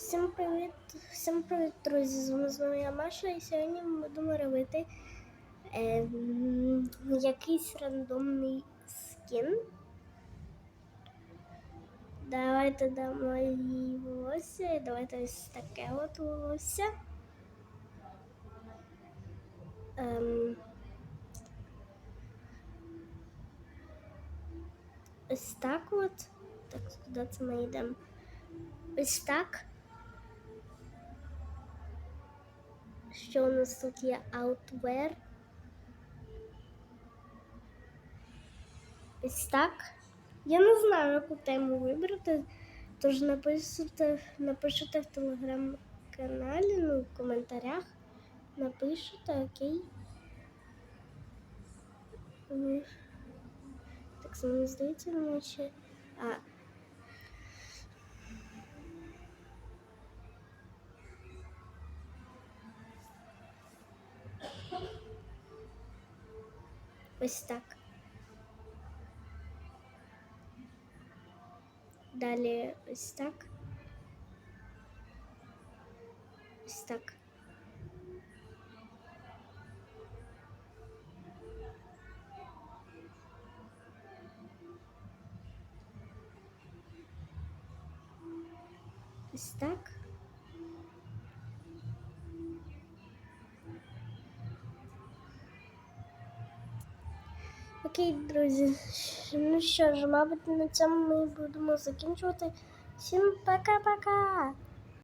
Всім привіт, всім привіт, друзі! З вами знову я Маша, і сьогодні ми будемо робити е, якийсь рандомний скін. Давайте дамо їй волосся, і давайте ось таке от волосся. Ем, ось так от. Так, куди це ми йдемо? Ось так. Що у нас тут є Outwear? Ось так. Я не знаю, яку тему вибрати. Тож напишете, напишете в телеграм-каналі, ну, в коментарях. Напишете, окей. Так само здається, ще. А, ось так. Далі ось так. Ось так. Ось так. Окей, друзі. Ну що ж, мабуть, на цьому ми будемо закінчувати. Всім пока-пока!